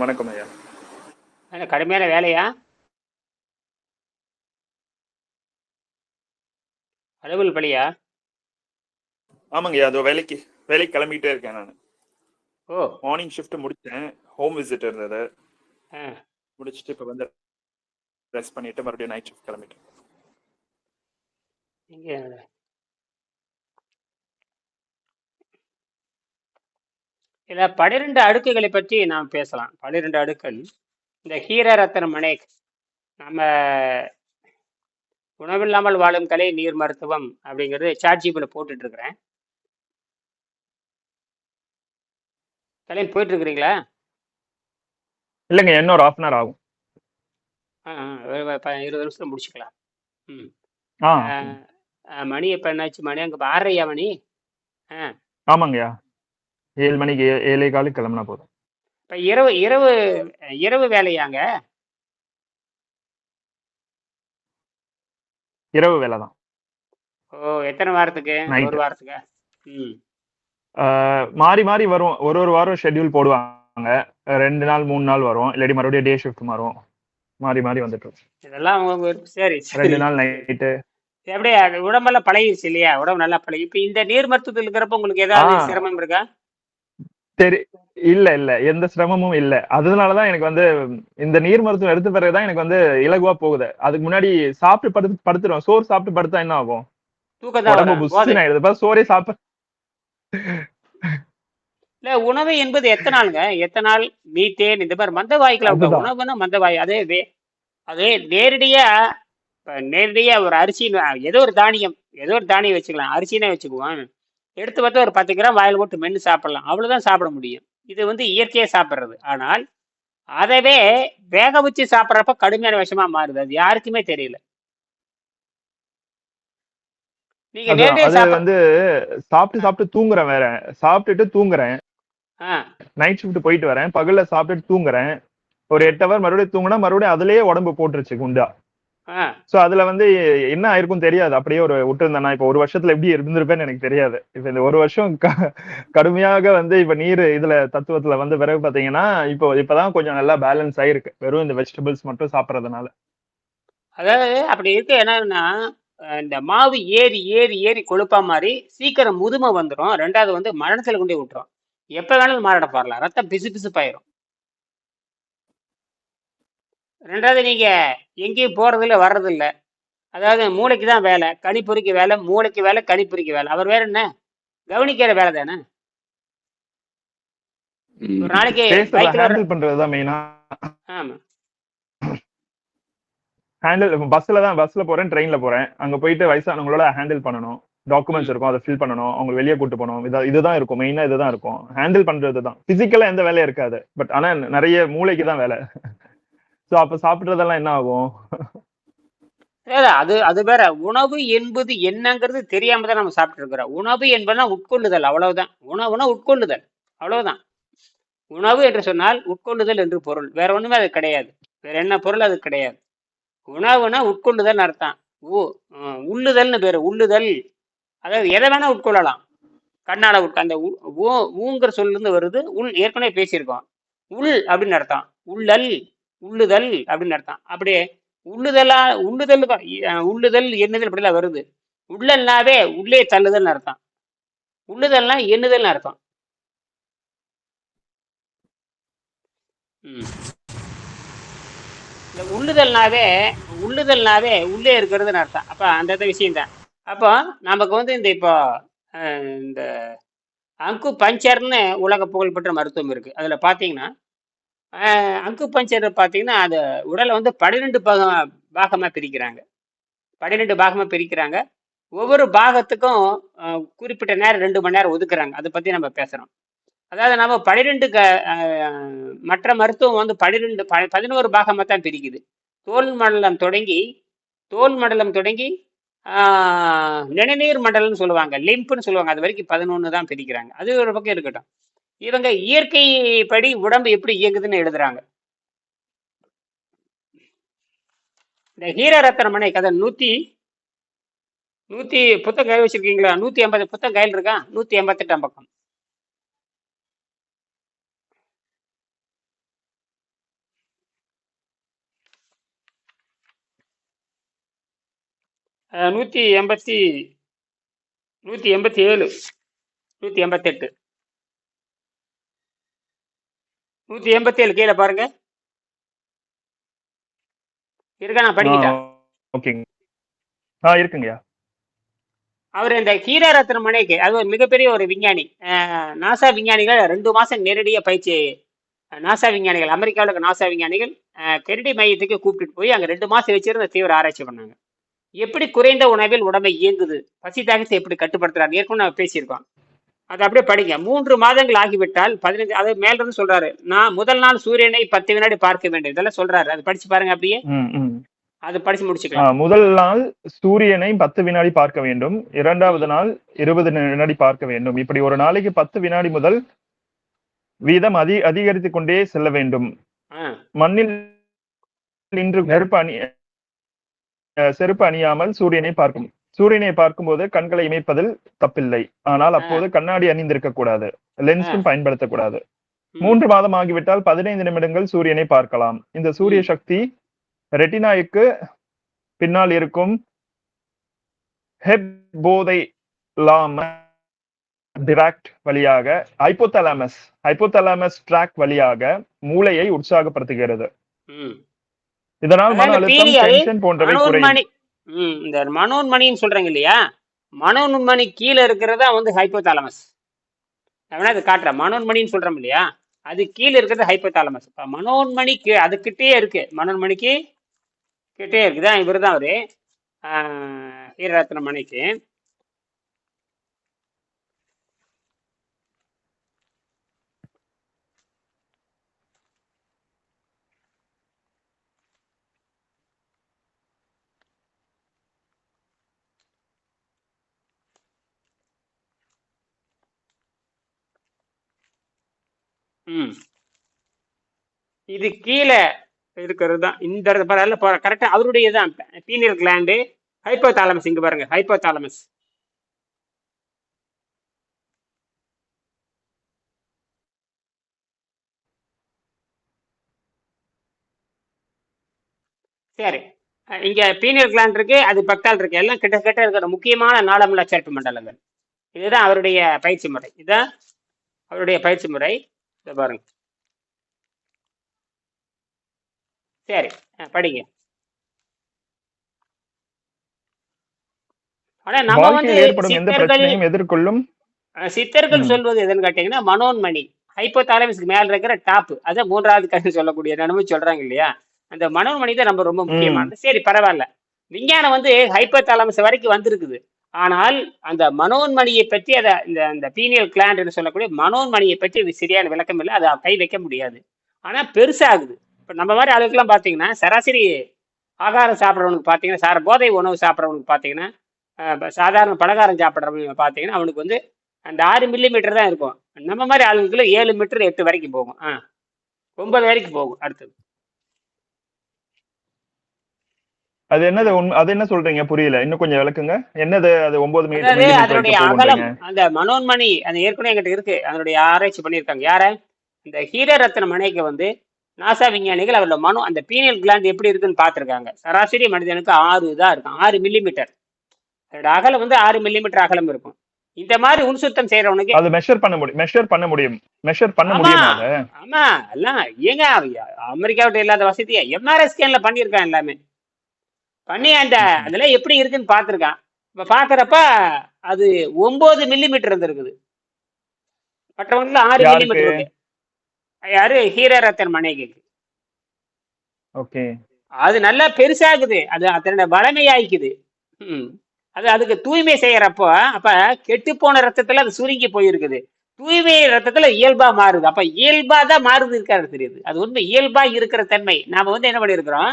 வணக்கம் வணக்கம் ஐயா. கடுமையான வேலையா? அலுவல் பழியா ஆமாங்க ஐயா அதோ வேலைக்கு வேலைக்கு கிளம்பிட்டே இருக்கேன் நான். ஓ. மார்னிங் ஷிஃப்ட் முடிச்சேன். ஹோம் விசிட் இருந்தது. முடிச்சுட்டு இப்போ வந்து ரெஸ்ட் பண்ணிட்டு மறுபடியும் நைட் ஷிஃப்ட் கிளம்பிட்டேன். இங்கே இதில் பன்னிரெண்டு அடுக்குகளை பற்றி நாம் பேசலாம். பன்னிரெண்டு அடுக்கள் இந்த ஹீரரத்தன மனேக். நம்ம உணவில்லாமல் வாழும் கலை நீர் மருத்துவம் அப்படிங்கிறது சாட்ஜிபில் போட்டுட்டு இருக்கிறேன் தலையில் போயிட்டு இருக்கிறீங்களா இல்லைங்க இன்னொரு ஆஃப் அன் ஹவர் ஆகும். ஒரு இருபது நிமிஷத்துல முடிச்சுக்கலாம். ம். மணி இப்போ என்னாச்சு? மணி அங்கே ஆறரையா மணி? ஆ. ஆமாங்கய்யா. ஏழு மணிக்கு ஏழே காலுக்கு கிளம்புனா போதும். இப்போ இரவு இரவு இரவு வேலையாங்க? இரவு வேலை தான். ஓ எத்தனை வாரத்துக்கு. ஒரு வாரத்துக்கு? மாறி மாறி வரும். ஒரு ஒரு வாரம் ஷெட்யூல் போடுவாங்க. ரெண்டு நாள் மூணு நாள் வரும். இல்லாட்டி மறுபடியும் டே ஷிஃப்ட் மாறும். மாறி மாறி வந்துட்டு. இதெல்லாம் அவங்க. சரி ரெண்டு நாள் நைட்டு. அப்படியே அது உடம்பெல்லாம் பழகிடுச்சு இல்லையா? உடம்பு நல்லா பழகி. இப்போ இந்த நீர் மருத்துவத்தில் இருக்கிறப்ப உங்களுக்கு ஏதாவது. சிரமம் இருக்கா? சரி இல்ல இல்ல. எந்த சிரமமும் இல்ல. அதனாலதான் எனக்கு வந்து இந்த நீர் மருத்துவம் எடுத்த பிறகுதான் எனக்கு வந்து இலகுவா போகுது. அதுக்கு முன்னாடி சாப்பிட்டு படுத்து படுத்துருவேன். சோறு சாப்பிட்டு படுத்தா என்ன ஆகும்? உடம்பு சோறே சாப்பிட இல்ல உணவு என்பது எத்தனை நாளுங்க? எத்தனை நாள்? மீத்தேன் இந்த மாதிரி மந்த வாய்க்குல. உணவுன்னா மந்த வாய். அதே வே அதே நேரடியா நேரடியா ஒரு அரிசி ஏதோ ஒரு தானியம் ஏதோ ஒரு தானியம் வச்சுக்கலாம். அரிசினே வச்சுக்குவோம். எடுத்து பார்த்தா ஒரு பத்து கிராம் வாயில் போட்டு மென்று சாப்பிடலாம். அவ்வளவுதான் சாப்பிட முடியும். இது வந்து இயற்கையா சாப்பிடுறது. ஆனால் அதவே வேக வச்சு சாப்பிட்றப்ப கடுமையான விஷமா மாறுது. அது யாருக்குமே தெரியல. நீங்க வந்து சாப்பிட்டு சாப்பிட்டு தூங்குறேன் வேற. சாப்பிட்டுட்டு தூங்குறேன். நைட் ஷிஃப்ட் போயிட்டு வரேன். பகல்ல சாப்பிட்டுட்டு தூங்குறேன். ஒரு எட்டு ஹவர் மறுபடியும் தூங்குனா மறுபடியும் அதுலயே உடம்பு போட்டுருச்சு குண்டா. சோ அதுல வந்து என்ன ஆயிருக்கும் தெரியாது. அப்படியே ஒரு விட்டுருந்தேன் இப்ப ஒரு வருஷத்துல எப்படி இருந்திருப்பேன்னு எனக்கு தெரியாது. இப்ப இந்த ஒரு வருஷம் கடுமையாக வந்து இப்ப நீர் இதுல தத்துவத்துல வந்த பிறகு பாத்தீங்கன்னா இப்போ இப்பதான் கொஞ்சம் நல்லா பேலன்ஸ் ஆயிருக்கு. வெறும் இந்த வெஜிடபிள்ஸ் மட்டும் சாப்பிடறதுனால. அதாவது அப்படி இருக்கு என்னன்னா இந்த மாவு ஏறி ஏறி ஏறி கொழுப்பா மாறி சீக்கிரம் முதுமை வந்துடும் ரெண்டாவது வந்து மரணத்தில் கொண்டே விட்டுரும். எப்போ வேணாலும் மாரட பாரலாம். ரத்தம் பிசு பிசுப்பாயிரும் ரெண்டாவது நீங்க எங்கேயும் போறதில்ல வர்றதில்ல. அதாவது மூளைக்கு தான் வேலை. கணிப்பொறிக்கு வேலை மூளைக்கு வேலை கணிப்பொறிக்கு வேலை. அவர் வேற என்ன? கவனிக்கிற வேலை தானே? ஒரு நாளைக்கு ஹேண்டில் பண்றதுதான் மெயினா ஆமா. ஹேண்டில் பஸ்ல தான் பஸ்ல போறேன் ட்ரெயின்ல போறேன். அங்க போயிட்டு வயசானவங்களோட ஹேண்டில் பண்ணணும். டாக்குமெண்ட்ஸ் இருக்கும் அதை ஃபில் பண்ணணும். அவங்க வெளியே கூட்டு போகணும். இதா இதுதான் இருக்கும். மெயினா இதுதான் இருக்கும். ஹேண்டில் பண்றது தான். பிசிக்கலா எந்த வேலையும் இருக்காது. பட் ஆனா நிறைய மூளைக்கு தான் வேலை. சோ அப்ப சாப்பிடுறதெல்லாம் என்ன ஆகும்? அது அது வேற. உணவு என்பது என்னங்கிறது தெரியாம தான் நம்ம சாப்பிட்டு இருக்கிறோம் உணவு என்பதுனா உட்கொள்ளுதல் அவ்வளவுதான். உணவுனா உட்கொள்ளுதல் அவ்வளவுதான். உணவு என்று சொன்னால் உட்கொள்ளுதல் என்று பொருள். வேற ஒண்ணுமே அது கிடையாது. வேற என்ன பொருள்? அது கிடையாது. உணவுனா உட்கொள்ளுதல் அர்த்தம். ஓ உள்ளுதல்னு பேரு. உள்ளுதல். அதாவது எதை வேணா உட்கொள்ளலாம். கண்ணால உட்க அந்த ஊங்கிற சொல்லிருந்து வருது. உள் ஏற்கனவே பேசியிருக்கோம். உள் அப்படின்னு அர்த்தம். உள்ளல். உள்ளுதல் அப்படின்னு அர்த்தம். அப்படியே உள்ளுதலா உள்ளுதல் உள்ளுதல் எண்ணுதல் இப்படிலாம் வருது. உள்ளல்னாவே உள்ளே தள்ளுதல்னு அர்த்தம். உள்ளுதல்னா எண்ணுதல்னு அர்த்தம். ம். இந்த உள்ளுதல்னாவே உள்ளுதல்னாவே உள்ளே இருக்கிறதுன்னு அர்த்தம். அப்ப அந்த விஷயம் தான் அப்போ நமக்கு வந்து இந்த இப்போ இந்த அங்கு பஞ்சர்னு உலக புகழ்பெற்ற மருத்துவம் இருக்கு. அதுல பாத்தீங்கன்னா அங்கு பஞ்சர் பார்த்தீங்கன்னா அது உடலை வந்து பன்னிரெண்டு பாகம் பாகமா பிரிக்கிறாங்க. பன்னிரெண்டு பாகமா பிரிக்கிறாங்க. ஒவ்வொரு பாகத்துக்கும் குறிப்பிட்ட நேரம் ரெண்டு மணி நேரம் ஒதுக்குறாங்க. அதை பத்தி நம்ம பேசுகிறோம் அதாவது நம்ம பன்னிரெண்டு க மற்ற மருத்துவம் வந்து பன்னிரெண்டு ப பதினோரு பாகமாக தான் பிரிக்குது. தோல் மண்டலம் தொடங்கி தோல் மண்டலம் தொடங்கி ஆஹ், நிணநீர் மண்டலம்னு சொல்லுவாங்க. லிம்ப்னு சொல்லுவாங்க. அது வரைக்கும் பதினொன்று தான் பிரிக்கிறாங்க. அது ஒரு பக்கம் இருக்கட்டும். இவங்க இயற்கை படி உடம்பு எப்படி இயங்குதுன்னு எழுதுறாங்க. இந்த ஹீர ரத்தனமனை கதை நூத்தி நூத்தி புத்தகம் கையில் வச்சிருக்கீங்களா? நூத்தி ஐம்பது புத்தகம் கையில் இருக்கா? நூத்தி எண்பத்தெட்டாம் பக்கம். நூத்தி எண்பத்தி நூத்தி எண்பத்தி ஏழு நூத்தி எண்பத்தெட்டு. நூத்தி எண்பத்தி ஏழு கீழே பாருங்க. இருக்கா? நான் படிக்கிட்டா? ஓகேங்க ஆ இருக்குங்கய்யா. அவர் இந்த கீரரத்ன மனைக்கு அது ஒரு மிகப்பெரிய ஒரு விஞ்ஞானி. நாசா விஞ்ஞானிகள் ரெண்டு மாசம் நேரடியாக பயிற்சி நாசா விஞ்ஞானிகள் அமெரிக்காவில் இருக்க நாசா விஞ்ஞானிகள் கென்னடி மையத்துக்கு கூப்பிட்டுட்டு போய் அங்கே ரெண்டு மாசம் வச்சிருந்த தீவிர ஆராய்ச்சி பண்ணாங்க. எப்படி குறைந்த உணவில் உடம்பை இயங்குது? பசி தாகத்தை எப்படி கட்டுப்படுத்துறாரு? ஏற்கனவே நம்ம பேசியிருக்கோம். அது அப்படியே படிங்க. மூன்று மாதங்கள் ஆகிவிட்டால் பதினஞ்சு அது மேல இருந்து சொல்றாரு நான் முதல் நாள் சூரியனை பத்து வினாடி பார்க்க வேண்டும். இதெல்லாம் சொல்றாரு. அது படிச்சு பாருங்க அப்படியே. அது படிச்சு முடிச்சுக்கலாம். முதல் நாள் சூரியனை பத்து வினாடி பார்க்க வேண்டும். இரண்டாவது நாள் இருபது வினாடி பார்க்க வேண்டும். இப்படி ஒரு நாளைக்கு பத்து வினாடி முதல் வீதம் அதி அதிகரித்துக் கொண்டே செல்ல வேண்டும். மண்ணில் நின்று நெருப்பு அணி செருப்பு அணியாமல் சூரியனை பார்க்கும். சூரியனை பார்க்கும்போது கண்களை இமைப்பதில் தப்பில்லை. ஆனால் அப்போது கண்ணாடி அணிந்திருக்க கூடாது. லென்ஸும் பயன்படுத்தக்கூடாது. மூன்று மாதம் ஆகிவிட்டால் பதினைந்து நிமிடங்கள் சூரியனை பார்க்கலாம். இந்த சூரிய சக்தி ரெட்டினாய்க்கு பின்னால் இருக்கும் ஹெப் போதை லாம டிராக்ட் வழியாக ஹைப்போதலாமஸ் ஹைப்போதலாமஸ் ட்ராக் வழியாக மூளையை உற்சாகப்படுத்துகிறது. இதனால் மன அழுத்தம் டென்ஷன் போன்றவை குறையும். ம் இந்த மனோன்மணின்னு சொல்றாங்க இல்லையா? மனோன்மணி கீழே இருக்கிறதா வந்து ஹைப்போதாலமஸ் நான் வேணா இது காட்டுறேன். மனோன்மணின்னு சொல்றோம் இல்லையா? அது கீழே இருக்கிறது ஹைப்போதாலமஸ் இப்போ மனோன்மணி அதுக்கிட்டே இருக்கு. மனோன்மணிக்கு கிட்டே இருக்குதான் இவர் தான் அவரு. ஆஹ், வீரரத்ன மணிக்கு. ம். இது கீழே இருக்கிறது தான் இந்த பரவாயில்ல பாரு கரெக்டாக அவருடைய தான் பீனியல் கிளாண்டு ஹைப்போதாலமஸ் இங்கே பாருங்க ஹைப்போதாலமஸ் சரி. இங்கே பீனியர் பீனியல் கிளாண்ட் இருக்கு அது பக்தால் இருக்கு. எல்லாம் கிட்ட இருக்கிற முக்கியமான நாளமுள்ள சேர்ப்பு மண்டலங்கள். இதுதான் அவருடைய பயிற்சி முறை. இதுதான் அவருடைய பயிற்சி முறை. இதை பாருங்க. சரி படிங்க. ஆனா நம்ம வந்து சித்தர்கள் எதிர்கொள்ளும் சித்தர்கள். சொல்வது எதுன்னு கேட்டீங்கன்னா மனோன்மணி. ஹைப்போதாலமஸ்க்கு மேல இருக்கிற டாப் அதை மூன்றாவது கண்ணு சொல்லக்கூடிய நினைவு சொல்றாங்க இல்லையா? அந்த மனோன்மணி தான் நம்ம ரொம்ப முக்கியமானது. சரி பரவாயில்ல. விஞ்ஞானம் வந்து ஹைப்போதாலமஸ் வரைக்கும் வந்திருக்குது. ஆனால் அந்த மனோன்மணியை பற்றி அதை இந்த இந்த பீனியல் கிளாண்ட் சொல்லக்கூடிய மனோன்மணியை பற்றி சரியான விளக்கம் இல்லை. அதை கை வைக்க முடியாது. ஆனால் பெருசாகுது. இப்போ நம்ம மாதிரி ஆளுக்கெல்லாம் பார்த்தீங்கன்னா சராசரி ஆகாரம் சாப்பிட்றவனுக்கு பார்த்தீங்கன்னா சார போதை உணவு சாப்பிட்றவனுக்கு பார்த்தீங்கன்னா சாதாரண பலகாரம் சாப்பிட்றவங்க பார்த்தீங்கன்னா அவனுக்கு வந்து அந்த ஆறு மில்லி மீட்டர் தான் இருக்கும். நம்ம மாதிரி ஆளுங்களுக்கு ஏழு மீட்டர் எட்டு வரைக்கும் போகும். ஆ ஒன்பது வரைக்கும் போகும் அடுத்தது. அது என்னது அது என்ன சொல்றீங்க? புரியல. இன்னும் கொஞ்சம் விளக்குங்க. என்னது அது ஒன்பது மீட்டர் மில்லிமீட்டர் அதனுடைய அகலம் அந்த மனோன்மணி அந்த ஏற்கனவே என்கிட்ட இருக்கு. அதனுடைய ஆராய்ச்சி பண்ணியிருக்காங்க. யார? இந்த ஹீரரத்ன மனைக்கு வந்து நாசா விஞ்ஞானிகள் அவரோட மனோ அந்த பீனியல் கிளாண்ட் எப்படி இருக்குன்னு பார்த்துருக்காங்க. சராசரி மனிதனுக்கு ஆறு தான் இருக்கும். ஆறு மில்லிமீட்டர் அதோட அகலம் வந்து ஆறு மில்லிமீட்டர் அகலம் இருக்கும். இந்த மாதிரி உள்சுத்தம் செய்யறவனுக்கு அது மெஷர் பண்ண முடியும் மெஷர் பண்ண முடியும். மெஷர் பண்ண. முடியுமா ஆமா எல்லாம் ஏங்க அமெரிக்காவிட்ட இல்லாத வசதியா? எம்ஆர்ஐ ஸ்கேன்ல பண்ணியிருக்கான் எல்லாமே. பண்ணி அந்த அதெல்லாம் எப்படி இருக்குன்னு பார்த்துருக்கான். இப்ப பாக்குறப்ப அது ஒன்பது மில்லிமீட்டர் இருந்திருக்குது. மற்றவங்களுக்கு ஆறு? மில்லிமீட்டர் யாரு? ஹீரரத்தன் மனைக்கு ஓகே. அது நல்லா பெருசாகுது. அது அதனோட வளமையாய்க்குது. அது அதுக்கு தூய்மை செய்யறப்போ அப்ப கெட்டு போன ரத்தத்துல அது சுருங்கி போயிருக்குது. தூய்மை ரத்தத்துல இயல்பா மாறுது. அப்ப இயல்பா தான் மாறுது இருக்காரு தெரியுது. அது உண்மை இயல்பா இருக்கிற தன்மை. நாம வந்து என்ன பண்ணியிருக்கிறோம்?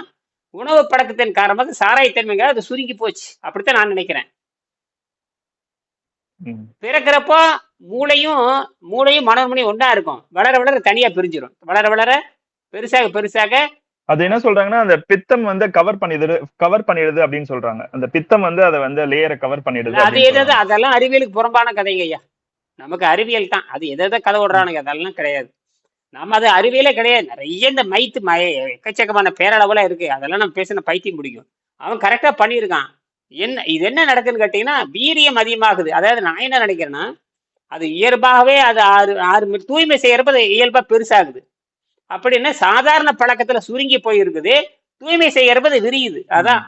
உணவு பழக்கத்தின் காரணமாக சாராயத்தன்மைங்க அது சுருங்கி போச்சு. அப்படித்தான் நான் நினைக்கிறேன். பிறக்கிறப்போ மூளையும் மூளையும் மனோன்மணியும் ஒண்ணா இருக்கும். வளர வளர தனியா பிரிஞ்சிடும் வளர வளர பெருசாக பெருசாக அது என்ன சொல்றாங்கன்னா அந்த பித்தம் வந்து கவர் பண்ணிடுது கவர் பண்ணிடுது அப்படின்னு சொல்றாங்க. அந்த பித்தம் வந்து அதை வந்து லேயரை கவர் பண்ணிடுது அது எதாவது. அதெல்லாம் அறிவியலுக்கு புறம்பான கதைங்க ஐயா. நமக்கு அறிவியல் தான். அது எதை எதை கதை விடுறானுங்க அதெல்லாம் கிடையாது. நம்ம அது அறிவியலே கிடையாது. நிறைய இந்த மைத்து மய எக்கச்சக்கமான பேரளவுல இருக்கு. அதெல்லாம் நம்ம பேசின பைத்தியம் பிடிக்கும். அவன் கரெக்டா பண்ணியிருக்கான். என்ன இது என்ன நடக்குதுன்னு கேட்டீங்கன்னா வீரியம் அதிகமாகுது. அதாவது நான் என்ன நினைக்கிறேன்னா அது இயல்பாகவே அது ஆறு ஆறு தூய்மை செய்யறப்ப அது இயல்பா பெருசாகுது. அப்படின்னா சாதாரண பழக்கத்துல சுருங்கி போயிருக்குது. தூய்மை செய்யறப்ப அது விரியுது. அதான்.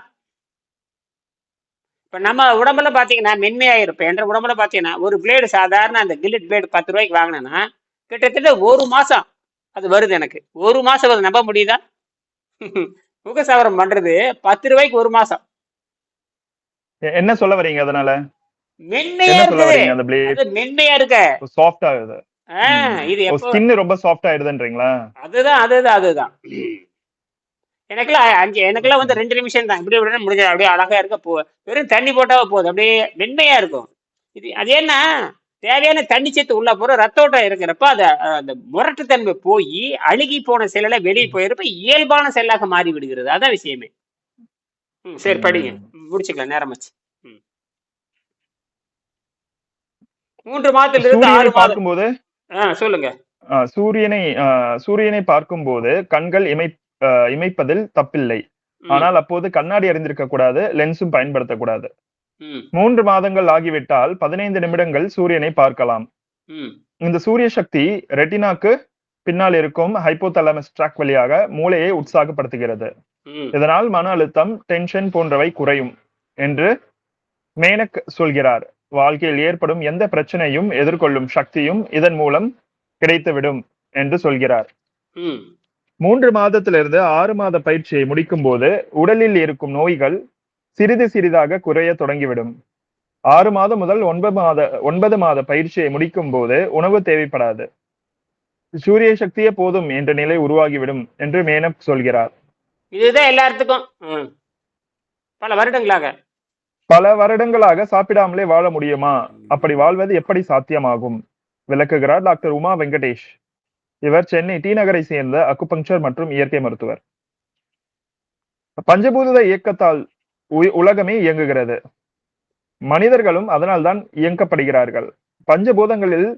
இப்ப நம்ம உடம்புல பாத்தீங்கன்னா மென்மையாயிருப்ப இருப்பேன். என்ற உடம்புல பாத்தீங்கன்னா ஒரு பிளேடு சாதாரண அந்த கில்லட் பிளேடு பத்து ரூபாய்க்கு வாங்கினேன்னா கிட்டத்தட்ட ஒரு மாசம் அது வருது எனக்கு. ஒரு மாசம் அது நம்ப முடியுதா? முகசவரம் பண்றது பத்து ரூபாய்க்கு ஒரு மாசம். என்ன சொல்ல வரீங்க அதனால? மென்மையா அது மென்மையா இருக்க. சாஃப்ட் இது. ஸ்கின் ரொம்ப சாஃப்ட் ஆயிடுதுன்றீங்களா? அதுதான் அதுதான் அதுதான். எனக்கெல்லாம் அஞ்சு எனக்கெல்லாம் வந்து ரெண்டு நிமிஷம் தான். இப்படி இப்படி முடிஞ்சது அப்படியே அழகா இருக்க போ வெறும் தண்ணி போட்டாவே போதும். அப்படியே மென்மையா இருக்கும். இது அது என்ன? தேவையான தண்ணி சேர்த்து உள்ள போற ரத்த ஓட்டம் இருக்கிறப்ப அது அந்த முரட்டுத்தன்மை போய் அழுகி போன செல்ல வெளியே போயிருப்ப இயல்பான செல்லாக மாறி விடுகிறது அதான் விஷயமே. ம், சரி படிங்க. முடிச்சுக்கலாம். நேரமாச்சு. மூன்று மாதத்துல இருந்து ஆறு மாதம் ஆ சொல்லுங்க. சூரியனை சூரியனை பார்க்கும்போது கண்கள் இமை இமைப்பதில் தப்பில்லை. ஆனால் அப்போது கண்ணாடி அறிந்திருக்க கூடாது லென்ஸும் பயன்படுத்தக்கூடாது. மூன்று மாதங்கள் ஆகிவிட்டால் பதினைந்து நிமிடங்கள் சூரியனை பார்க்கலாம். இந்த சூரிய சக்தி ரெட்டினாக்கு பின்னால் இருக்கும் ஹைப்போதலமஸ் ட்ராக் வழியாக மூளையை உற்சாகப்படுத்துகிறது. இதனால் மன அழுத்தம் டென்ஷன் போன்றவை குறையும் என்று மேனக் சொல்கிறார். வாழ்க்கையில் ஏற்படும் எந்த பிரச்சனையும் எதிர்கொள்ளும் சக்தியும் இதன் மூலம் கிடைத்துவிடும் என்று சொல்கிறார். மூன்று மாதத்திலிருந்து ஆறு மாத பயிற்சியை முடிக்கும் போது உடலில் இருக்கும் நோய்கள் சிறிது சிறிதாக குறைய தொடங்கிவிடும். ஆறு மாதம் முதல் ஒன்பது மாத ஒன்பது மாத பயிற்சியை முடிக்கும் போது உணவு தேவைப்படாது. சூரிய சக்தியே போதும் என்ற நிலை உருவாகிவிடும் என்று மேனக் சொல்கிறார். இதுதான் எல்லாத்துக்கும். பல வருடங்களாக. பல வருடங்களாக சாப்பிடாமலே வாழ முடியுமா? அப்படி வாழ்வது எப்படி சாத்தியமாகும்? விளக்குகிறார் டாக்டர் உமா வெங்கடேஷ். இவர் சென்னை டி நகரை சேர்ந்த அக்குபங்சர் மற்றும் இயற்கை மருத்துவர். பஞ்சபூத இயக்கத்தால் உலகமே இயங்குகிறது. மனிதர்களும் அதனால்தான் இயங்கப்படுகிறார்கள். பஞ்சபூதங்களில்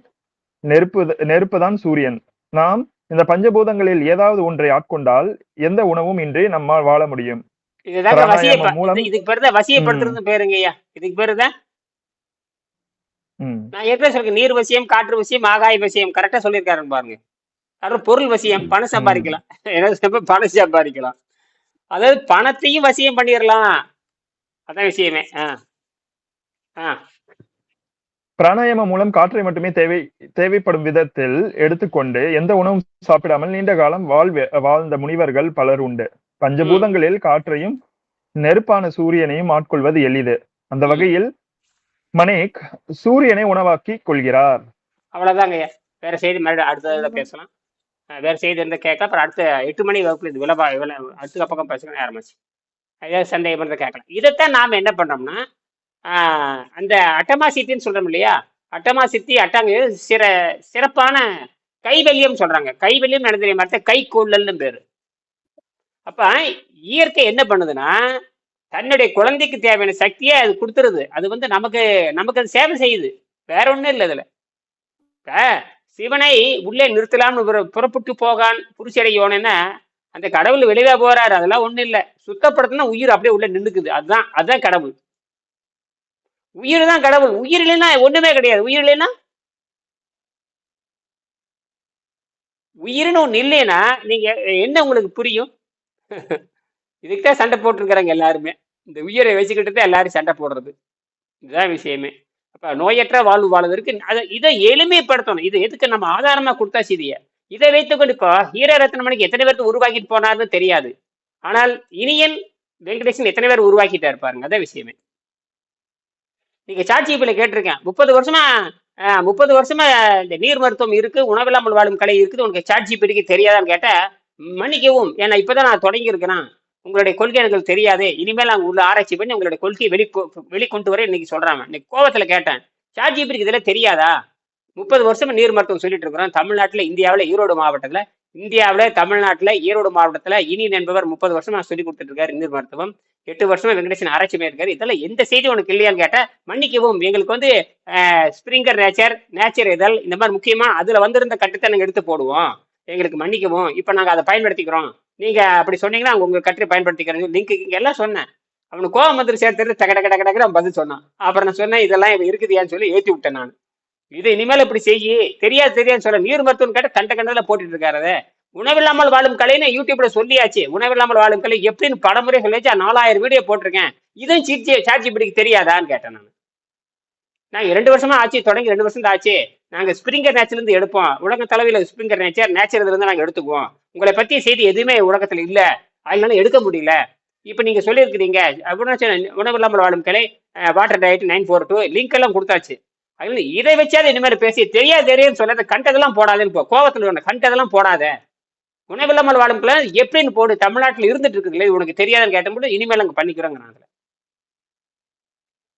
நெருப்பு நெருப்பு தான் சூரியன். நாம் இந்த பஞ்சபூதங்களில் ஏதாவது ஒன்றை ஆட்கொண்டால் எந்த உணவும் இன்றி நம்மால் வாழ முடியும்? இதுக்கு பேரு தான் வசியப்படுத்துறது இதுக்கு நான் ஏற்கனவே சொல்றேன் நீர் வசியம் காற்று வசியம் ஆகாய வசியம். கரெக்டா சொல்லியிருக்காருன்னு பாருங்க. அப்புறம் பொருள் வசியம் பணம் சம்பாதிக்கலாம். பணம் சம்பாதிக்கலாம். அதாவது பணத்தையும் வசியம் பண்ணிடலாம் அதான் விஷயமே. ஆ. ஆ. பிராணாயாமம் மூலம் காற்றை மட்டுமே தேவை தேவைப்படும் விதத்தில் எடுத்துக்கொண்டு எந்த உணவும் சாப்பிடாமல் நீண்ட காலம் வாழ்வே வாழ்ந்த முனிவர்கள் பலர் உண்டு. பஞ்சபூதங்களில் காற்றையும் நெருப்பான சூரியனையும் ஆட்கொள்வது எளிது. அந்த. வகையில் மனேக் சூரியனை உணவாக்கி கொள்கிறார். அவ்வளவுதாங்க வேற செய்தி மறுபடியும் அடுத்த பேசலாம். வேற செய்தி இருந்தால் கேட்கலாம். அப்புறம் அடுத்த எட்டு மணி வகுப்புல இது விளபா விள அடுத்த பக்கம் பேசணும் ஆரம்பிச்சு ஏதாவது சந்தேகம் இருந்தால் கேட்கலாம். இதைத்தான் நாம் என்ன பண்ணோம்னா அந்த அட்டமா சித்தின்னு சொல்கிறோம் இல்லையா? அட்டமா சித்தி அட்டாங்க சிற சிறப்பான கைவல்யம் சொல்கிறாங்க கைவல்யம் நடந்த மாதிரி கை கொள்ளல்னு பேர். அப்போ இயற்கை என்ன பண்ணுதுன்னா தன்னுடைய குழந்தைக்கு தேவையான சக்தியை அது கொடுத்துருது. அது வந்து நமக்கு நமக்கு அது சேவை செய்யுது. வேற ஒன்றும் இல்லை இதில். சிவனை உள்ளே நிறுத்தலாம்னு புற- புறப்பட்டு போகான் புருஷரையோனேன்னா அந்த கடவுள் வெளியே போறாரு அதெல்லாம் ஒண்ணும் இல்லை. சுத்தப்படுத்தினா உயிர் அப்படியே உள்ள நின்னுக்குது. அதுதான் அதுதான் கடவுள். உயிர் தான் கடவுள். உயிர் இல்லைன்னா ஒண்ணுமே கிடையாது. உயிர் இல்லைன்னா? உயிர்னு ஒண்ணு இல்லைன்னா நீங்க என்ன உங்களுக்கு புரியும்? இதுக்கு தான் சண்டை போட்டிருக்கிறாங்க எல்லாருமே. இந்த உயிரை வச்சுக்கிட்டு தான் எல்லாரும் சண்டை போடுறது. இதுதான் விஷயமே. அப்ப நோயற்ற வாழ்வு வாழ்வதற்கு அதை இதை எளிமைப்படுத்தணும். இது எதுக்கு நம்ம ஆதாரமா கொடுத்தா சரியா? இதை வைத்துக்கொண்டு இப்போ ஹீர ரத்னமணிக்கு எத்தனை பேருக்கு உருவாக்கிட்டு போனார்னு தெரியாது. ஆனால் இனியன் வெங்கடேசன் எத்தனை பேர் உருவாக்கிட்டா இருப்பாருங்க அதான் விஷயமே. நீங்க சாட்சியப்பில் கேட்டிருக்கேன். முப்பது வருஷமா முப்பது வருஷமா இந்த நீர் மருத்துவம் இருக்கு உணவில்லாமல் வாழும் கலை இருக்குது உனக்கு சாட்சி பிடிக்க தெரியாதான்னு கேட்ட மன்னிக்கவும் ஏன்னா இப்பதான் நான் தொடங்கி இருக்கிறேன் உங்களுடைய கொள்கை எனக்கு தெரியாது. இனிமேல் நான் உள்ள ஆராய்ச்சி பண்ணி உங்களுடைய கொள்கையை வெளி வெளிக்கொண்டு வர இன்னைக்கு சொல்றாங்க. இன்னைக்கு கோவத்துல கேட்டேன். சாட்சி பிடிக்க இதெல்லாம் தெரியாதா? முப்பது வருஷமா நீர் மருத்துவம் சொல்லிட்டு இருக்கிறோம். தமிழ்நாட்டில் இந்தியாவில் ஈரோடு மாவட்டத்தில். இந்தியாவில் தமிழ்நாட்டில் ஈரோடு மாவட்டத்தில் இனியன் என்பவர் முப்பது வருஷமா சொல்லி கொடுத்துட்டு இருக்காரு நீர் மருத்துவம். எட்டு வருஷமா வெங்கடேசன் ஆராய்ச்சி பண்ணியிருக்காரு இதெல்லாம் எந்த செய்தி உனக்கு இல்லையான்னு கேட்டால் மன்னிக்கவும் எங்களுக்கு வந்து ஸ்ப்ரிங்கர் நேச்சர் நேச்சர் இதழ் இந்த மாதிரி முக்கியமா அதுல வந்திருந்த கட்டத்தை நாங்கள் எடுத்து போடுவோம். எங்களுக்கு மன்னிக்கவும். இப்போ நாங்கள் அதை பயன்படுத்திக்கிறோம். நீங்கள் அப்படி சொன்னீங்கன்னா உங்கள் கட்டுரை பயன்படுத்திக்கிறோம் லிங்க் இங்கே எல்லாம் சொன்னேன். அவனுக்கு கோவம் வந்துட்டு சேர்த்துட்டு டக டக டக டக்கு பதில் சொன்னான். அப்புறம் நான் சொன்னேன் இதெல்லாம் இது இருக்குதியான்னு சொல்லி ஏற்றி விட்டேன் நான். இது இனிமேல் இப்படி செய்யி தெரியாது தெரியாது சொல்ல நீர் மருத்துவம் கேட்ட கண்ட கண்டதில் போட்டுட்டு இருக்காரு உணவில்லாமல் வாழும் கலைன்னு யூடியூப்ல சொல்லியாச்சு. உணவில்லாமல் வாழும் கலை எப்படின்னு படமுறை சொல்லியாச்சு நாலாயிரம் வீடியோ போட்டிருக்கேன். இதுவும் சிரிச்சி சார்ஜ் இப்படி தெரியாதான்னு கேட்டேன் நான். நாங்கள் ரெண்டு வருஷமா ஆச்சு தொடங்கி ரெண்டு வருஷம் தான் ஆச்சு. நாங்க ஸ்பிரிங்கர் நேச்சர்ல இருந்து எடுப்போம். உலக தலைவையில் ஸ்பிரிங்கர் நேச்சர் நேச்சர் இருந்து நாங்க எடுத்துக்குவோம். உங்களை பத்திய செய்தி எதுவுமே உலகத்துல இல்ல. அதனால எடுக்க முடியல. இப்ப நீங்க சொல்லியிருக்கிறீங்க அப்படின்னா உணவு இல்லாமல் வாழும் கலை water diet nine four two link எல்லாம் கொடுத்தாச்சு. அதனால இதை வச்சாது இனிமேல் பேசி தெரியாது தெரியும் சொல்லாத கண்டதெல்லாம் போடாதுன்னு இப்போ கோவத்தில் ஒண்ணு கண்டதெல்லாம் போடாத. உணவில்லாமல் வாழும் கலை எப்படின்னு போடு தமிழ்நாட்டில் இருந்துட்டு இருக்குங்களே உனக்கு தெரியாதுன்னு கேட்டபோது இனிமேல் அங்கே பண்ணிக்கிறோங்க நாங்கள்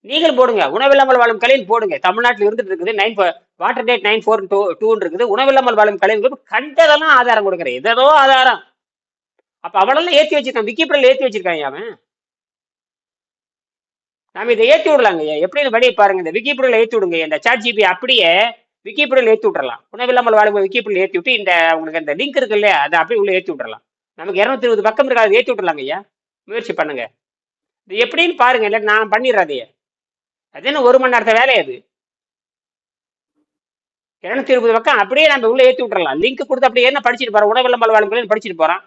நீங்கள் போடுங்க உணவில்லாமல் வாழும் கலையில் போடுங்க தமிழ்நாட்டில் இருந்துட்டு இருக்குது nine water date nine four two டூன்னு இருக்குது உணவில்லாமல் வாழும் கலையில் கண்டதெல்லாம் ஆதாரம் கொடுக்குறேன் எதோ ஆதாரம். அப்ப அவனெல்லாம் ஏற்றி வச்சிருக்கான் விக்கிபீடியால ஏற்றி வச்சிருக்காங்க அவன்? நாம இதை ஏற்றி விடலாங்க ஐயா. இது வழியை பாருங்க. இந்த விக்கிபீடியில் ஏற்றி விடுங்க இந்த சாட் ஜிபி அப்படியே விக்கிபீடியில் ஏற்றி விட்றலாம் உணவில்லாமல் வாழும் விக்கிபீடியில் ஏற்றி விட்டு இந்த உங்களுக்கு இந்த லிங்க் இருக்கு இல்லையா அதை அப்படியே உள்ளே ஏற்றி விட்றலாம் நமக்கு இரநூத்தி இருபது பக்கம் இருக்கு அதை ஏத்தி ஐயா. முயற்சி பண்ணுங்க. இது எப்படின்னு பாருங்க இல்லை நான் பண்ணிடுறேன் அதையே அது என்ன ஒரு மணி நேரத்தை வேலை அது? இரநூத்தி இருபது பக்கம் அப்படியே நம்ம உள்ள ஏற்றி விட்றலாம் லிங்க் கொடுத்து அப்படியே என்ன படிச்சுட்டு போறோம் உணவில்லாமல் வாழும் படிச்சுட்டு போறான்?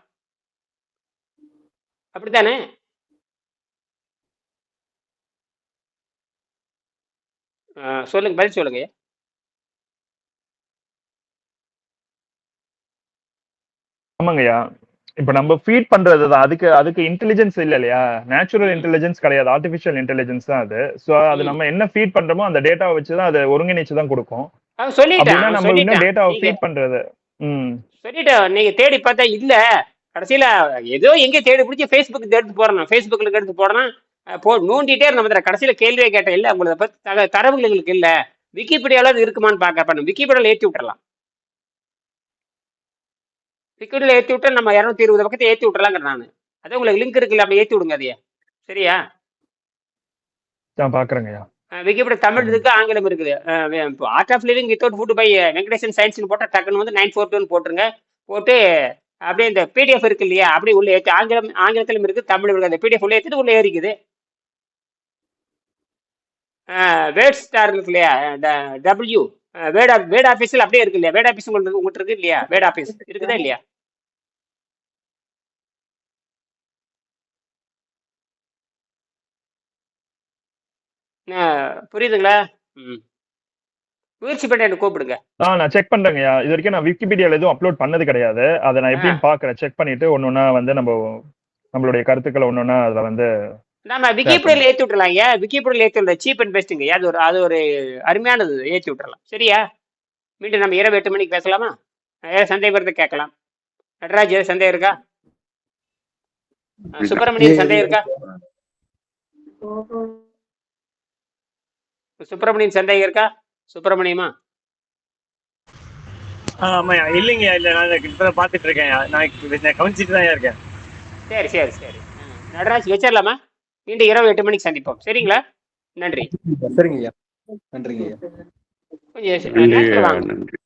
அப்படித்தானே? சொல்லுங்க பதில் சொல்லுங்க. ஆமாங்கய்யா. இப்ப நம்ம ஃபீட் பண்றது தான். அதுக்கு அதுக்கு இன்டெலிஜென்ஸ் இல்ல இல்லையா? நேச்சுரல் இன்டெலிஜென்ஸ் கிடையாது. ஆர்டிஃபிஷியல் இன்டெலிஜென்ஸ் தான் அது. சோ அது. நம்ம என்ன ஃபீட் பண்றோமோ அந்த டேட்டாவை வச்சு தான் அதை ஒருங்கிணைச்சு தான் கொடுக்கும். அப்படின்னா நம்ம இன்னும் டேட்டாவை ஃபீட் பண்றது. ம். சொல்லிட்டேன். நீங்க தேடி பார்த்தா இல்ல. கடைசியில ஏதோ எங்க தேடி பிடிச்சி ஃபேஸ்புக் எடுத்து போறேன் ஃபேஸ்புக்ல எடுத்து போறேன் போ நோண்டிட்டே இருந்த கடைசியில கேள்வியே கேட்டேன். இல்ல உங்களை தக தரவுகள் எங்களுக்கு இல்ல. விக்கிபீடியால அது இருக்குமான்னு பார்க்க. பண்ண விக்கிபீடியால ஏத்தி விட்டுறலாம். விக்கிபீடியால ஏத்தி விட்டா நம்ம இரநூத்தி இருபது பக்கத்தை ஏத்தி விட்டுறலாங்க நான். அதே உங்களுக்கு லிங்க் இருக்குல்ல அப்படி ஏத்தி விடுங்க அதையே. சரியா? நான் பாக்குறேங்கய்யா விக்கிபீடியா தமிழ் இருக்கு ஆங்கிலம் இருக்குது. Art of living without food by Venkatesan சயின்ஸ்னு போட்டால் டக்குன்னு வந்து நைன் ஃபோர் டூன்னு போட்டுருங்க. போட்டு அப்படியே இந்த பிடிஎஃப் இருக்கு இல்லையா? அப்படியே உள்ள ஏற்றி ஆங்கிலம் ஆங்கிலத்திலும் இருக்குது தமிழ் இருக்கு. அந்த பிடிஎஃப் உள்ள ஏற்றிட்டு உள்ளே ஏறிக்குது. வேர்ட் ஸ்டார் இருக்கு இல்லையா? டபிள்யூ வேட் வேட் ஆஃபீஸில் அப்படியே இருக்கு இல்லையா? வேர்ட் ஆஃபீஸ் உங்களுக்கு உங்கள்கிட்ட இருக்கு இல்லையா? வேர்ட் ஆஃபீஸ் இருக்குதா இல்லையா? புரியுதுங்களா? ம். முயற்சி பண்ணி எனக்கு கூப்பிடுங்க. ஆ நான் செக் பண்றேங்கய்யா இது வரைக்கும் நான் விக்கிபீடியால எதுவும் அப்லோட் பண்ணது கிடையாது. அதை நான் எப்படின்னு பாக்குறேன். செக் பண்ணிட்டு ஒன்னொன்னா வந்து நம்ம நம்மளுடைய கருத்துக்களை ஒன்னொன்னா அதுல வந்து நம்ம விக்கிபீடியால ஏத்தி விட்டுறலாம் ஐயா. விக்கிபீடியால ஏத்தி விடுற சீப் அண்ட் பெஸ்ட்டுங்க அது ஒரு அது ஒரு அருமையானது. ஏத்தி விட்டுறலாம். சரியா? மீண்டும் நம்ம இரவு எட்டு மணிக்கு பேசலாமா? ஏதாவது சந்தேகம் வருது கேட்கலாம். நடராஜ் ஏதாவது சந்தேகம் இருக்கா? சுப்பிரமணியன் சந்தேகம் இருக்கா? சுப்பிரமணியன் சந்தேகம் இருக்கா? சுப்பிரமணியமா? ஆமாய்யா. இல்லைங்க இல்ல நான் இப்பதான் பாத்துட்டு இருக்கேன். நான் கவனிச்சிட்டு தான் இருக்கேன். சரி சரி சரி. நடராஜ் வச்சிடலாமா மீண்டும் இரவு எட்டு மணிக்கு சந்திப்போம். சரிங்களா? நன்றி. சரிங்க ஐயா நன்றிங்க ஐயா கொஞ்சம் நன்றி.